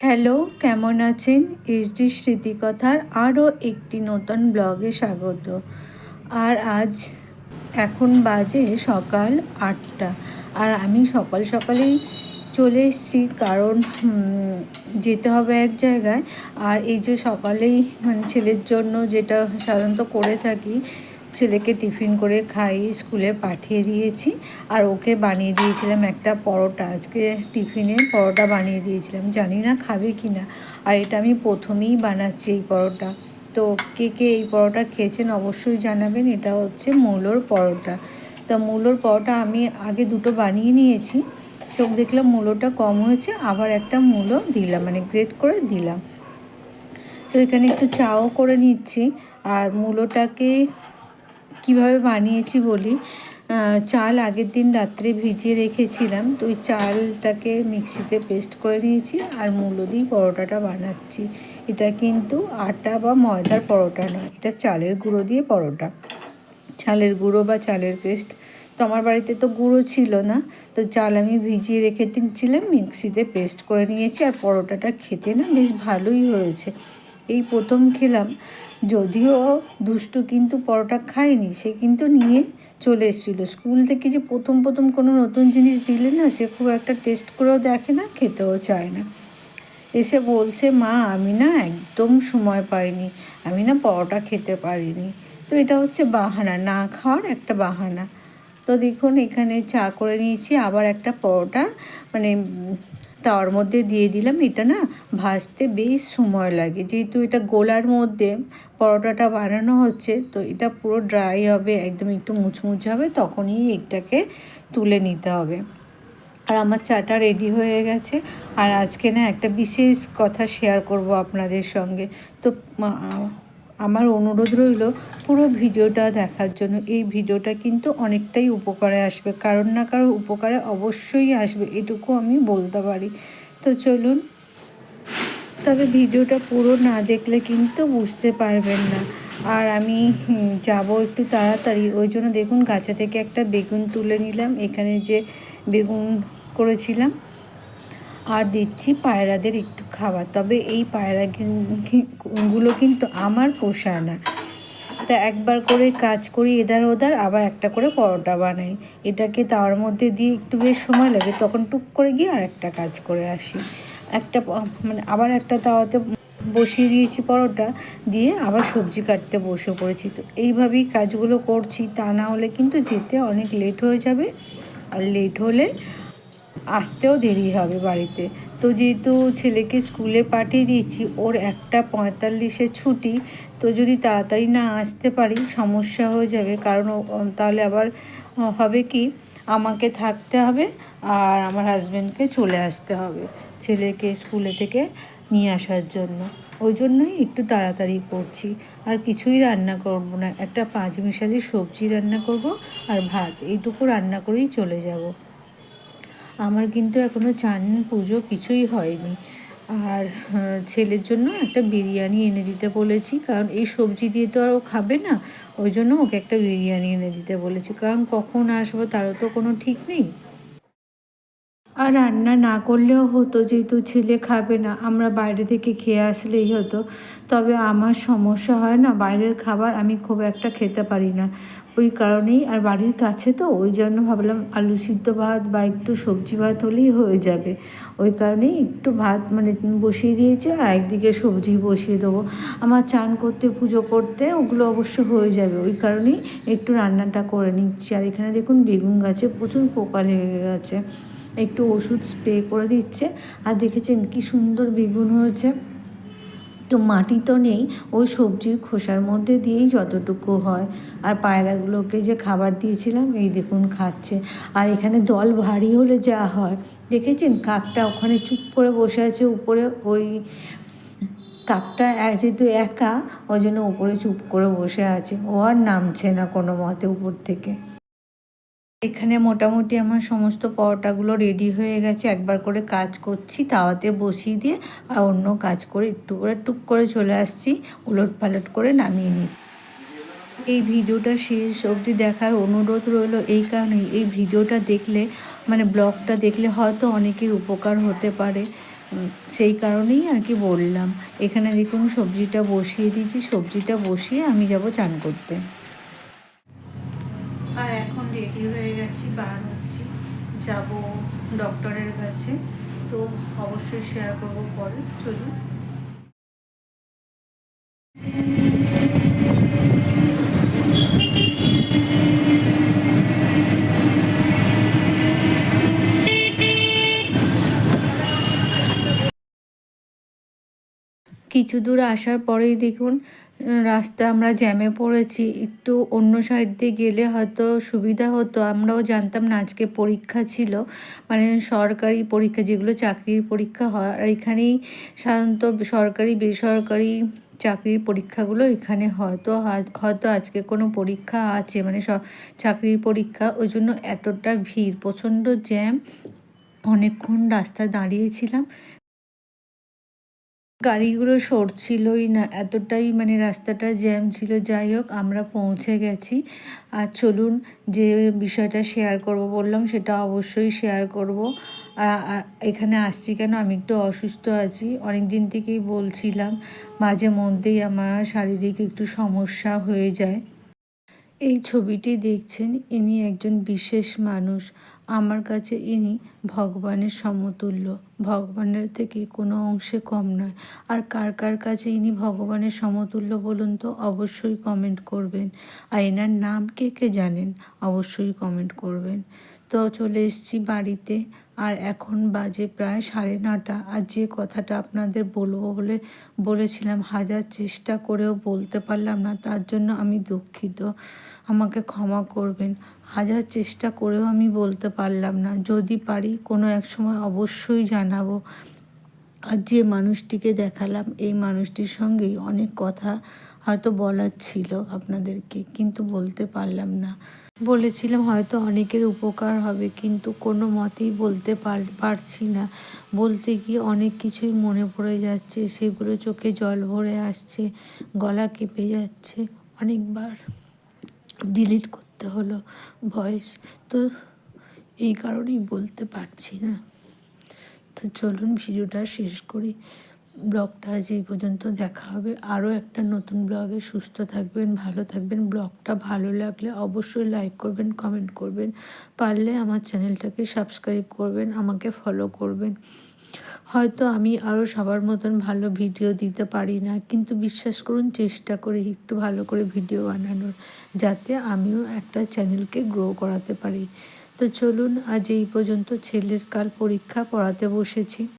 Hello, কেমন আছেন? HD স্মৃতিকথার আরও একটি নতুন ব্লগে স্বাগত। আর আজ এখন বাজে সকাল আটটা। আর আমি সকাল সকালেই চলে এসেছি কারণ যেতে হবে এক জায়গায়। আর এই যে সকালেই মানে ছেলের জন্য যেটা সাধারণত করে থাকি, ছেলেকে টিফিন করে খাই, স্কুলে পাঠিয়ে দিয়েছি। আর ওকে বানিয়ে দিয়েছিলাম একটা পরোটা। আজকে টিফিনে পরোটা বানিয়ে দিয়েছিলাম। জানি না খাবে কি না। আর এটা আমি প্রথমেই বানাচ্ছি এই পরোটা। তো কে কে এই পরোটা খেয়েছেন অবশ্যই জানাবেন। এটা হচ্ছে মূলোর পরোটা। তা মূলোর পরোটা আমি আগে দুটো বানিয়ে নিয়েছি। তো দেখলাম মূলোটা কম হয়েছে, আবার একটা মূলো দিলাম মানে গ্রেট করে দিলাম। তো এখানে একটু চাও করে নিচ্ছি, আর মূলোটাকে কীভাবে বানিয়েছি বলি চাল আগের দিন রাত্রে ভিজিয়ে রেখেছিলাম, তো ওই চালটাকে মিক্সিতে পেস্ট করে নিয়েছি, আর মূলো দিয়ে পরোটাটা বানাচ্ছি। এটা কিন্তু আটা বা ময়দার পরোটা নয়, এটা চালের গুঁড়ো দিয়ে পরোটা। চালের গুঁড়ো বা চালের পেস্ট তো আমার বাড়িতে তো গুঁড়ো ছিল না, তো চাল আমি ভিজিয়ে রেখে দিচ্ছিলাম মিক্সিতে পেস্ট করে নিয়েছি আর পরোটাটা খেতে না বেশ ভালোই হয়েছে। এই প্রথম খেলাম, যদিও দুষ্টু কিন্তু পরোটা খায়নি, সে কিন্তু নিয়ে চলে এসেছিল। স্কুল থেকে যে প্রথম প্রথম কোনো নতুন জিনিস দিলে না সে খুব একটা টেস্ট করেও দেখে না, খেতেও চায় না। এসে বলছে, মা, আমি না একদম সময় পাইনি, আমি না পরোটা খেতে পারিনি। তো এটা হচ্ছে বাহানা, না খাওয়ার একটা বাহানা। তো দেখুন, এখানে চা করে নিয়েছি, আবার একটা পরোটা। মানে তাওয়ার মধ্যে দিয়ে দিলাম। এটা না ভাজতে বেশ সময় লাগে। যেহেতু এটা গোলার মধ্যে পরোটাটা বানানো হচ্ছে, তো এটা পুরো ড্রাই হবে, একদম একটু মুচমুচে হবে, তখনই এটাকে তুলে নিতে হবে। আর আমার চাটা রেডি হয়ে গেছে। আর আজকে না একটা বিশেষ কথা শেয়ার করব আপনাদের সঙ্গে। তো আমার অনুরোধ রইল, পুরো ভিডিওটা দেখার জন্য। এই ভিডিওটা কিন্তু অনেকটাই উপকারে আসবে, কারণ না কারও উপকারে অবশ্যই আসবে, এটুকু আমি বলতে পারি। তো চলুন, তবে ভিডিওটা পুরো না দেখলে কিন্তু বুঝতে পারবেন না। আর আমি যাব একটু তাড়াতাড়ি। ওই জন্য দেখুন, গাছা থেকে একটা বেগুন তুলে নিলাম। এখানে যে বেগুন করেছিলাম আর দিচ্ছি পায়রাদের একটু খাবার। তবে এই পায়রা গুলো কিন্তু আমার পোষায় না। তা একবার করে কাজ করি এদার ওদার আবার একটা করে পরোটা বানাই। এটাকে তার মধ্যে দিয়ে একটু বেশ সময় লাগে, তখন টুক করে গিয়ে আর একটা কাজ করে আসি। একটা মানে আবার একটা তাওয়াতে বসিয়ে দিয়েছি পরোটা, দিয়ে আবার সবজি কাটতে বসে পড়েছি। তো এইভাবেই কাজগুলো করছি। তা না হলে কিন্তু যেতে অনেক লেট হয়ে যাবে। আর লেট হলে আসতেও দেরি হবে বাড়িতে। তো যেহেতু ছেলেকে স্কুলে পাঠিয়ে দিয়েছি, ওর একটা পঁয়তাল্লিশে ছুটি, তো যদি তাড়াতাড়ি না আসতে পারি, সমস্যা হয়ে যাবে। কারণ তাহলে আবার হবে কি, আমাকে থাকতে হবে আর আমার হাজব্যান্ডকে চলে আসতে হবে ছেলেকে স্কুলে থেকে নিয়ে আসার জন্য। ওই জন্যই একটু তাড়াতাড়ি করছি। আর কিছুই রান্না করব না। একটা পাঁচ মিশালি সবজি রান্না করব আর ভাত। এইটুকু রান্না করেই চলে যাব। আমার কিন্তু এখনও চান পুজো, কিছুই হয়নি। আর ছেলের জন্য একটা বিরিয়ানি এনে দিতে বলেছি, কারণ এই সবজি দিয়ে তো আর ও খাবে না, ওই জন্য ওকে একটা বিরিয়ানি এনে দিতে বলেছি। কারণ কখন আসব তারও তো কোনো ঠিক নেই। আর রান্না না করলেও হতো, যেহেতু ছেলে খাবে না, আমরা বাইরে থেকে খেয়ে আসলেই হতো। তবে আমার সমস্যা হয় না, বাইরের খাবার আমি খুব একটা খেতে পারি না। ওই কারণেই, আর বাড়ির কাছে তো, ওই জন্য ভাবলাম আলু সিদ্ধ ভাত বা একটু সবজি ভাত হলেই হয়ে যাবে। ওই কারণেই একটু ভাত মানে বসিয়ে দিয়েছি, আর একদিকে সবজি বসিয়ে দেবো। আমার চান করতে, পুজো করতে, ওগুলো অবশ্য হয়ে যাবে। ওই কারণেই একটু রান্নাটা করে নিচ্ছি। আর এখানে দেখুন, বেগুন গাছে প্রচুর পোকা লেগে গেছে। একটু ওষুধ স্প্রে করে দিচ্ছে আর দেখেছেন কি সুন্দর বেগুন হয়েছে। তো মাটি তো নেই, ওই সবজির খোসার মধ্যে দিয়েই যতটুকু হয়। আর পায়রাগুলোকে যে খাবার দিয়েছিলাম, এই দেখুন খাচ্ছে। আর এখানে দল ভারী হলে যা হয়। দেখেছেন? কাকটা ওখানে চুপ করে বসে আছে, উপরে ওই কাকটা যেহেতু একা, ওই জন্য উপরে চুপ করে বসে আছে। ও আর নামছে না কোনো মতে উপর থেকে। এখানে মোটামুটি আমার সমস্ত পরোটাগুলো রেডি হয়ে গেছে। একবার করে কাজ করছি, তাওয়াতে বসিয়ে দিয়ে আর অন্য কাজ করে একটু করে টুক করে চলে আসছি, উলট পালট করে নামিয়ে নিই। এই ভিডিওটা শেষ অবধি দেখার অনুরোধ রইল এই কারণেই এই ভিডিওটা দেখলে মানে ব্লগটা দেখলে হয়তো অনেকের উপকার হতে পারে। সেই কারণেই আর কি বললাম। এখানে দেখুন সবজিটা বসিয়ে দিয়েছি, সবজিটা বসিয়ে আমি যাব চান করতে। আর এখন রেডি হয়ে গেছি, বার হচ্ছি। যাব ডক্টরের কাছে। তো অবশ্যই শেয়ার করব পরে। চলুন। কিছু দূর আসার পরেই দেখুন রাস্তা আমরা জ্যামে পড়েছি, একটু অন্য সাইড দিয়ে গেলে হয়তো সুবিধা হতো। আমরাও জানতাম না, আজকে পরীক্ষা ছিল। মানে সরকারি পরীক্ষা, যেগুলো চাকরির পরীক্ষা হয়, আর এখানেই সাধারণত সরকারি, বেসরকারি চাকরির পরীক্ষাগুলো এখানে হয়তো হয়তো আজকে কোনো পরীক্ষা আছে। মানে চাকরির পরীক্ষা, ওই জন্য এতটা ভিড়। প্রচণ্ড জ্যাম। অনেকক্ষণ রাস্তায় দাঁড়িয়েছিলাম। গাড়িগুলো সরছিলই না, এতটাই মানে রাস্তাটা জ্যাম ছিল। যাই হোক, আমরা পৌঁছে গেছি। আর চলুন যে বিষয়টা শেয়ার করব বললাম, সেটা অবশ্যই শেয়ার করব। এখানে আসছি কেন? আমি একটু অসুস্থ আছি। অনেক দিন থেকেই বলছিলাম, মাঝে মধ্যেই আমার শারীরিক একটু সমস্যা হয়ে যায়। এই ছবিটি দেখছেন ইনি একজন বিশেষ মানুষ। আমার কাছে ইনি ভগবানের সমতুল্য। ভগবানের থেকে কোনো অংশে কম নয়। আর কার কার কাছে ইনি ভগবানের সমতুল্য বলুন তো, অবশ্যই কমেন্ট করবেন। আর এনার নাম কে কে জানেন? অবশ্যই কমেন্ট করবেন। তো চলে এসেছি বাড়িতে। আর এখন বাজে প্রায় সাড়ে নটা। আর যে কথাটা আপনাদের বলব বলে বলেছিলাম, হাজার চেষ্টা করেও বলতে পারলাম না, তার জন্য আমি দুঃখিত। আমাকে ক্ষমা করবেন। হাজার চেষ্টা করেও আমি বলতে পারলাম না। যদি পারি, কোনো এক সময় অবশ্যই জানাব। আর যে মানুষটিকে দেখালাম, এই মানুষটির সঙ্গেই অনেক কথা হয়তো বলার ছিল আপনাদেরকে, কিন্তু বলতে পারলাম না। বলেছিলাম, হয়তো অনেকের উপকার হবে, কিন্তু কোনো মতেই বলতে পারছি না। বলতে গিয়ে অনেক কিছুই মনে পড়ে যাচ্ছে, সেগুলো চোখে জল ভরে আসছে, গলা কেঁপে যাচ্ছে। অনেকবার ডিলিট করতে হলো ভয়েস তো এই কারণেই বলতে পারছি না। তো চলুন, ভিডিওটা শেষ করি। ব্লগটা আজ এই পর্যন্ত দেখা হবে। আরও একটা নতুন ব্লগে সুস্থ থাকবেন, ভালো থাকবেন। ব্লগটা ভালো লাগলে অবশ্যই লাইক করবেন কমেন্ট করবেন। পারলে আমার চ্যানেলটাকে সাবস্ক্রাইব করবেন, আমাকে ফলো করবেন। হয়তো আমি আরও সবার মতন ভালো ভিডিও দিতে পারি না, কিন্তু বিশ্বাস করুন, চেষ্টা করি একটু ভালো করে ভিডিও বানানোর, যাতে আমিও একটা চ্যানেলকে গ্রো করাতে পারি। তো চলুন, আজ এই পর্যন্ত ছেলের কাল পরীক্ষা পড়াতে বসেছি।